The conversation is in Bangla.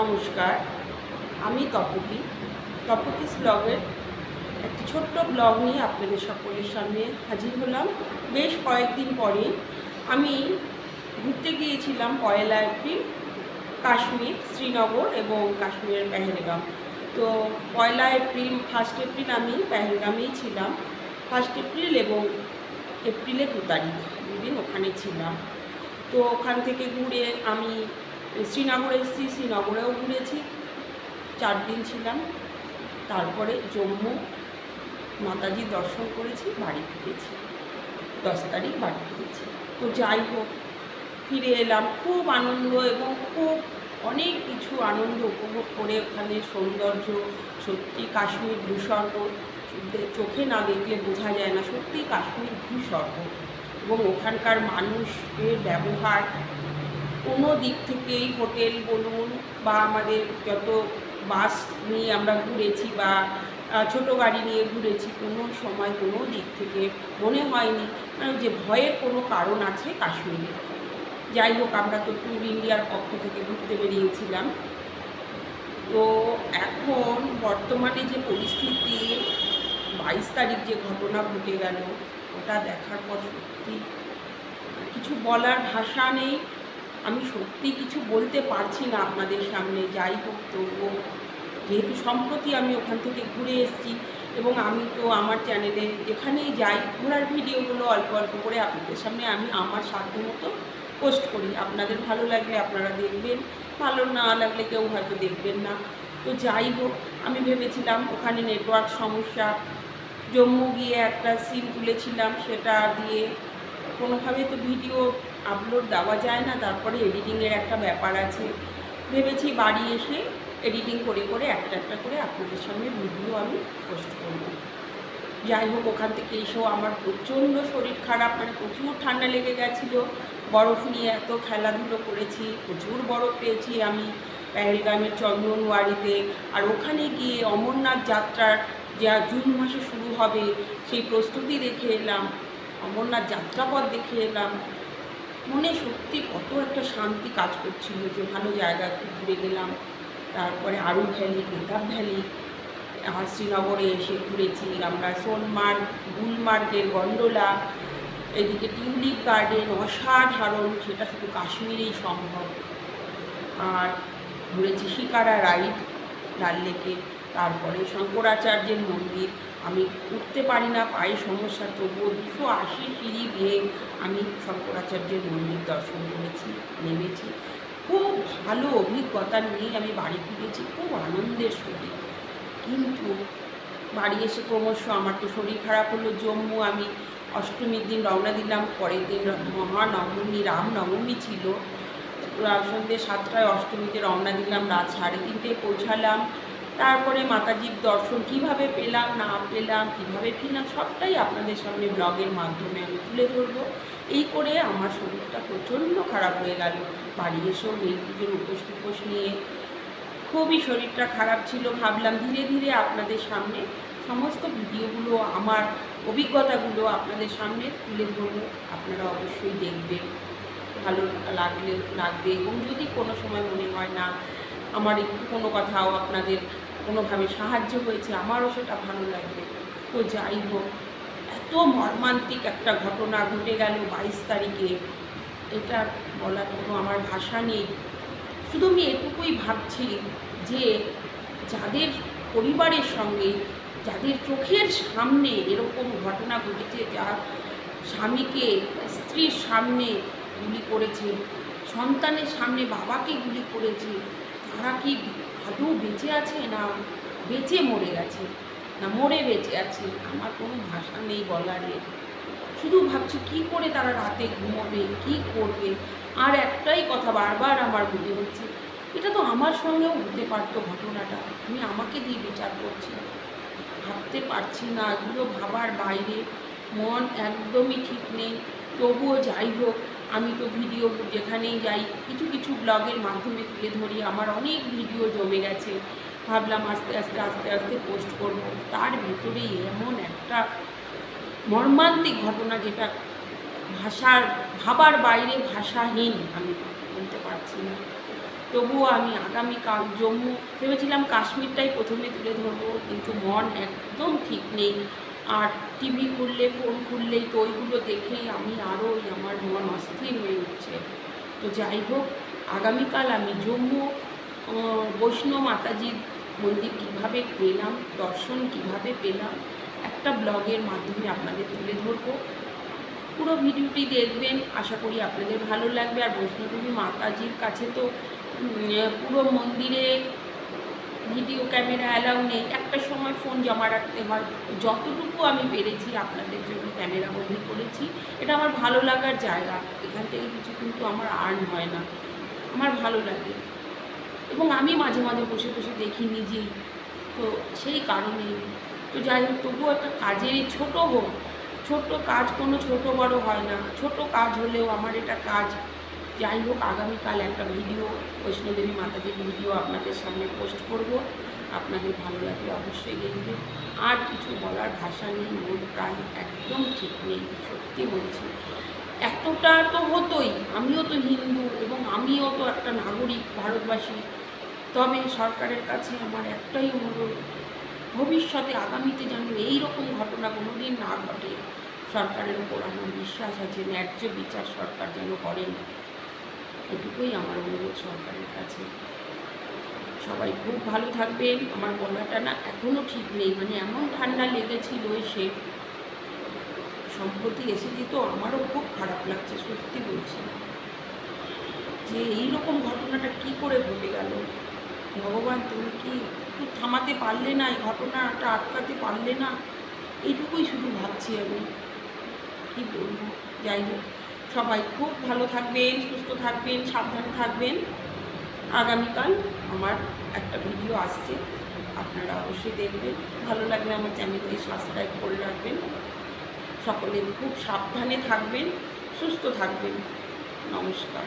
নমস্কার, আমি তপতি। তপতিস ব্লগের একটি ছোট্ট ব্লগ নিয়ে আপনাদের সকলের সামনে হাজির হলাম। বেশ কয়েকদিন পরে আমি ঘুরতে গিয়েছিলাম পয়লা এপ্রিল, কাশ্মীর, শ্রীনগর এবং কাশ্মীরের পেহেলগাম। তো পয়লা এপ্রিল ফার্স্ট এপ্রিল আমি পেহেলগামেই ছিলাম। ফার্স্ট এপ্রিল এবং এপ্রিলে দু তারিখ দুদিন ওখানে ছিলাম। তো ওখান থেকে ঘুরে আমি শ্রীনগরে এসেছি, শ্রীনগরেও ঘুরেছি। চার দিন ছিলাম। তারপরে জম্মু মাতাজি দর্শন করেছি, বাড়ি ফিরেছি। দশ তারিখ বাড়ি ফিরেছি। তো যাই হোক, ফিরে এলাম। খুব আনন্দ এবং খুব অনেক কিছু আনন্দ উপভোগ করে ওখানে সৌন্দর্য, সত্যি কাশ্মীর ভূস্বর্গ। চোখে না দেখলে বোঝা যায় না, সত্যি কাশ্মীর ভূস্বর্গ। এবং ওখানকার মানুষের ব্যবহার কোনো দিক থেকেই হোটেল, বলুন বা আমাদের যত বাস নিয়ে আমরা ঘুরেছি বা ছোট গাড়ি নিয়ে ঘুরেছি, কোনো সময় কোনো দিক থেকে মনে হয়নি যে ভয়ের কোনো কারণ আছে কাশ্মীরে। যাই হোক, আমরা তো ট্যুর ইন্ডিয়ার পক্ষ থেকে ঘুরতে বেরিয়েছিলাম। তো এখন বর্তমানে যে পরিস্থিতি, বাইশ তারিখ যে ঘটনা ঘটে গেল, ওটা দেখার পর সত্যি কিছু বলার ভাষা নেই। আমি সত্যি কিছু বলতে পারছি না আপনাদের সামনে, যাই হোক তবুও যেহেতু সম্প্রতি আমি ওখান থেকে ঘুরে এসেছি এবং আমি তো আমার চ্যানেলে যেখানেই যাই, ঘোরার ভিডিওগুলো অল্প অল্প করে আপনাদের সামনে আমি আমার সাধ্য মতো পোস্ট করি। আপনাদের ভালো লাগলে আপনারা দেখবেন, ভালো না লাগলে কেউ হয়তো দেখবেন না। তো যাই হোক, আমি ভেবেছিলাম ওখানে নেটওয়ার্ক সমস্যা, জম্মু গিয়ে একটা সিম তুলেছিলাম, সেটা দিয়ে কোনোভাবে তো ভিডিও আপলোড দেওয়া যায় না, তারপরে এডিটিংয়ের একটা ব্যাপার আছে। ভেবেছি বাড়ি এসে এডিটিং করে করে একটা একটা করে আপনাদের সামনে ভিডিও আমি পোস্ট করব। যাই হোক, ওখান থেকে এসেও আমার প্রচণ্ড শরীর খারাপ মানে প্রচুর ঠান্ডা লেগে গেছিল। বরফ নিয়ে এত খেলাধুলো করেছি, প্রচুর বরফ পেয়েছি আমি পেহেলগামের চন্দনওয়ারিতে আর ওখানে গিয়ে অমরনাথ যাত্রার যা জুন মাসে শুরু হবে, সেই প্রস্তুতি দেখে এলাম। অমরনাথ যাত্রাপথ দেখে এলাম। মনে সত্যি কত একটা শান্তি কাজ করছিল যে ভালো জায়গা একটু ঘুরে গেলাম। তারপরে আরু ভ্যালি বেতাব ভ্যালি আমার শ্রীনগরে এসে ঘুরেছি আমরা সোনমার্গ গুলমার্গের গন্ডোলা, এদিকে টিউলিপ গার্ডেন অসাধারণ, সেটা শুধু কাশ্মীরেই সম্ভব। আর ঘুরেছি শিকারা রাইড, লাল লেকে, তারপরে শঙ্করাচার্যের মন্দির আমি উঠতে পারি না পায়ে সমস্যা, তবুও দুশো আশি সিঁড়ি বেয়ে আমি শঙ্করাচার্যের মন্দির দর্শন করেছি, নেমেছি। খুব ভালো অভিজ্ঞতা নিয়ে আমি বাড়ি ফিরেছি, খুব আনন্দের সহিত। কিন্তু বাড়ি এসে ক্রমশ আমার তো শরীর খারাপ হলো, জম্মু আমি অষ্টমীর দিন রওনা দিলাম, পরের দিন মহানবমী, রামনবমী ছিল। সন্ধ্যে সাতটায় অষ্টমীতে রওনা দিলাম, রাত সাড়ে তিনটে পৌঁছালাম। তারপরে মাতাজির দর্শন কীভাবে পেলাম, না পেলাম, কীভাবে ফিরলাম, সবটাই আপনাদের সামনে ব্লগের মাধ্যমে আমি তুলে ধরবো। এই করে আমার শরীরটা প্রচণ্ড খারাপ হয়ে গেল। বাড়ি এসেও পুজোর উপোস টুপোস নিয়ে খুবই শরীরটা খারাপ ছিল। ভাবলাম ধীরে ধীরে আপনাদের সামনে সমস্ত ভিডিওগুলো, আমার অভিজ্ঞতাগুলো আপনাদের সামনে তুলে ধরবো। আপনারা অবশ্যই দেখবেন, ভালো লাগলে, লাগবে। এবং যদি কোনো সময় মনে হয় না, আমার একটু কোনো কথাও আপনাদের কোনোভাবে সাহায্য হয়েছে, আমারও সেটা ভালো লাগবে। তো যাই হোক, এত মর্মান্তিক একটা ঘটনা ঘটে গেল বাইশ তারিখে। এটা বলার কোনো আমার ভাষা নেই। শুধু আমি এটুকুই ভাবছি যে যাদের পরিবারের সঙ্গে, যাদের চোখের সামনে এরকম ঘটনা ঘটেছে, যা স্বামীকে, স্ত্রীর সামনে গুলি করেছে, সন্তানের সামনে বাবাকে গুলি করেছে, তারা কি আদৌ বেঁচে আছে না বেঁচে মরে গেছে? না মরে বেঁচে আছে? আমার কোনো ভাষা নেই বলারের শুধু ভাবছি কি করে তারা রাতে ঘুমোবে, কি করবে? আর একটাই কথা বারবার আমার মনে হচ্ছে, এটা তো আমার সঙ্গেও হতে পারতো ঘটনাটা। আমি আমাকে দিয়ে বিচার করছি। ভাবতে পারছি না, এগুলো ভাবার বাইরে। মন একদমই ঠিক নেই। তবুও যাই হোক আমি তো ভিডিও যেখানেই যাই, কিছু কিছু ব্লগের মাধ্যমে তুলে ধরি। আমার অনেক ভিডিও জমে গেছে। ভাবলাম আস্তে আস্তে আস্তে আস্তে পোস্ট করব। তার ভেতরেই এমন একটা মর্মান্তিক ঘটনা যেটা ভাষার, ভাবার বাইরে ভাষাহীন আমি বলতে পারছি না। তবুও আমি আগামীকাল জম্মু, ভেবেছিলাম কাশ্মীরটাই প্রথমে তুলে ধরবো, কিন্তু মন একদম ঠিক নেই। আর টিভি খুললে ফোন খুললেই তো ওইগুলো দেখেই আমি আরও আমার মন অস্থির হয়ে উঠছে। তো যাই হোক, আগামীকাল আমি জম্মু বৈষ্ণব মাতাজির মন্দির কীভাবে পেলাম, দর্শন কীভাবে পেলাম, একটা ব্লগের মাধ্যমে আপনাদের তুলে ধরবো। পুরো ভিডিওটি দেখবেন, আশা করি আপনাদের ভালো লাগবে। আর বৈষ্ণদেবী মাতাজির কাছে তো পুরো মন্দিরে ভিডিও ক্যামেরা অ্যালাউ নেই। একটা সময় ফোন জমা রাখতে হয়। যতটুকু আমি পেরেছি আপনাদের জন্য ক্যামেরা বন্দি করেছি, এটা আমার ভালো লাগার জায়গা। এখান থেকে কিছু কিন্তু আমার আর্ন হয় না। আমার ভালো লাগে। এবং আমি মাঝে মাঝে বসে বসে দেখি নিজেই। তো সেই কারণেই তো যাই হোক, তবুও একটা কাজেরই ছোট হোক। ছোট্ট কাজ কোনো ছোট বড় হয় না। ছোট কাজ হলেও আমার এটা কাজ যাই হোক, আগামীকাল একটা ভিডিও বৈষ্ণোদেবী মাতাজির ভিডিও আপনাদের সামনে পোস্ট করব। আপনাদের ভালো লাগলে অবশ্যই দেখবেন আর কিছু বলার ভাষা নেই, মন প্রাণ একদম ঠিক নেই, সত্যি বলছি। এতটা তো হতোই, আমিও তো হিন্দু এবং আমিও তো একটা নাগরিক, ভারতবাসী। তবে সরকারের কাছে আমার একটাই অনুরোধ, ভবিষ্যতে আগামীতে যেন এই রকম ঘটনা কোনোদিন না ঘটে। সরকারের উপর আমার বিশ্বাস আছে, ন্যায্য বিচার সরকার যেন করেন। এটুকুই আমার অনুরোধ সরকারের কাছে। সবাই খুব ভালো থাকবেন আমার গলাটা না এখনও ঠিক নেই মানে এমন ঠান্ডা লেগেছিল এসে সম্প্রতি এসে তো আমারও খুব খারাপ লাগছে, সত্যি বলছি। যে এই রকম ঘটনাটা কি করে ঘটে গেল? ভগবান, তুমি কি একটু থামাতে পারলে না, এই ঘটনাটা আটকাতে পারলে না? এইটুকুই শুধু ভাবছি আমি। কি বলব? যাই হোক। সবাই খুব ভালো থাকবেন, সুস্থ থাকবেন, সাবধানে থাকবেন। আগামীকাল আমার একটা ভিডিও আসছে, আপনারা অবশ্যই দেখবেন। ভালো লাগলে আমার চ্যানেলটি সাবস্ক্রাইব করে রাখবেন। সকলে খুব সাবধানে থাকবেন, সুস্থ থাকবেন। নমস্কার।